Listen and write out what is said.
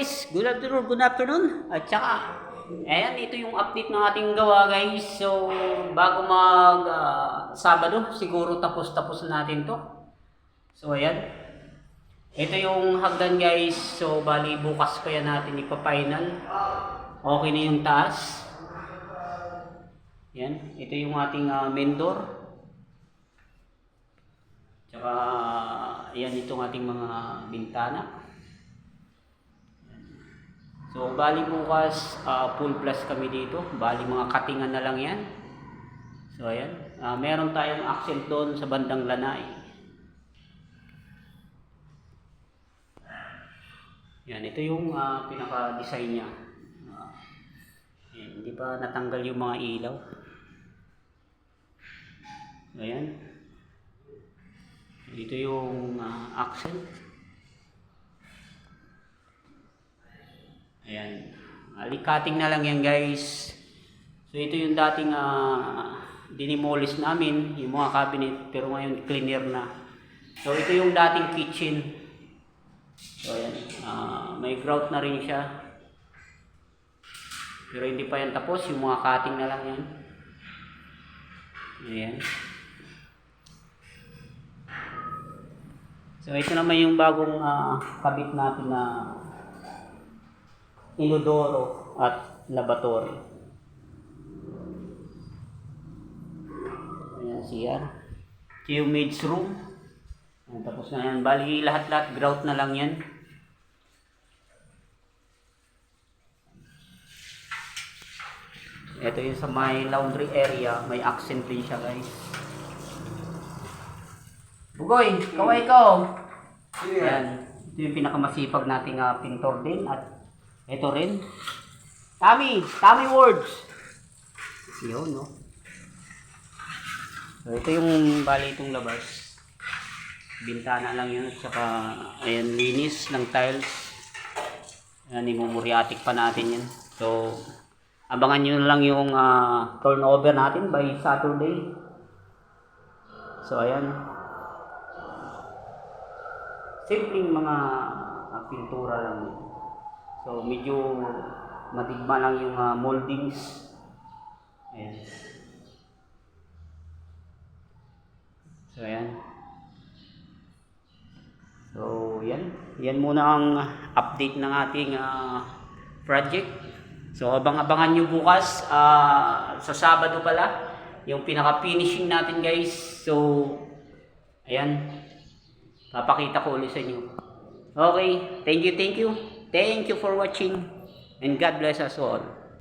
guys, good afternoon, good afternoon. At saka, ayan, ito yung update ng ating gawa guys. So, bago mag ah, Sabado, siguro tapos-tapos na natin to. So, ayan. Ito yung hagdan guys. So, bali bukas kaya natin ipa-final. Okay na yung taas. Yan, ito yung ating ah, main door. Tsaka, yan itong ating mga bintana. So, bali bukas, ah, full plus kami dito. Bali mga katingan na lang yan. So, ayan. Ah, meron tayong accent doon sa bandang lanay. Yan, ito yung ah, pinaka-design niya. Ah, yan, hindi pa natanggal yung mga ilaw. Ayan. Ito yung ah, accent. Ayan. Alikating na lang yan guys. So ito yung dating uh, dinimolish namin, yung mga cabinet, pero ngayon cleaner na. So ito yung dating kitchen. So ayan, ah, may grout na rin siya. Pero hindi pa yan tapos, yung mga cutting na lang yan. Ayan. So ito naman yung bagong ah, kabit natin na inodoro at lavatory. Ayan siya. Ito yung maid's room. Ayan, tapos na yan. Bali lahat-lahat grout na lang yan. Ito yung sa may laundry area. May accent din siya guys. Bugoy, kaway ko. Ayan. Ito yung pinakamasipag nating ah, pintor din at ito rin. Tommy, Tommy words. Yun, no? So, ito yung bali itong labas. Bintana lang yun. At saka, ayan, linis ng tiles. Ayan, imumuriatic pa natin yan. So, abangan nyo lang yung ah, turnover natin by Saturday. So, ayan. Simpleng mga ah, pintura lang yun. So medyo matigma lang yung ah, moldings. Ayan. So ayan. So yan. Yan muna ang update ng ating ah, project. So abang-abangan nyo bukas ah, sa Sabado pala yung pinaka-finishing natin guys. So ayan. Papakita ko ulit sa inyo. Okay. Thank you, thank you. Thank you for watching and God bless us all.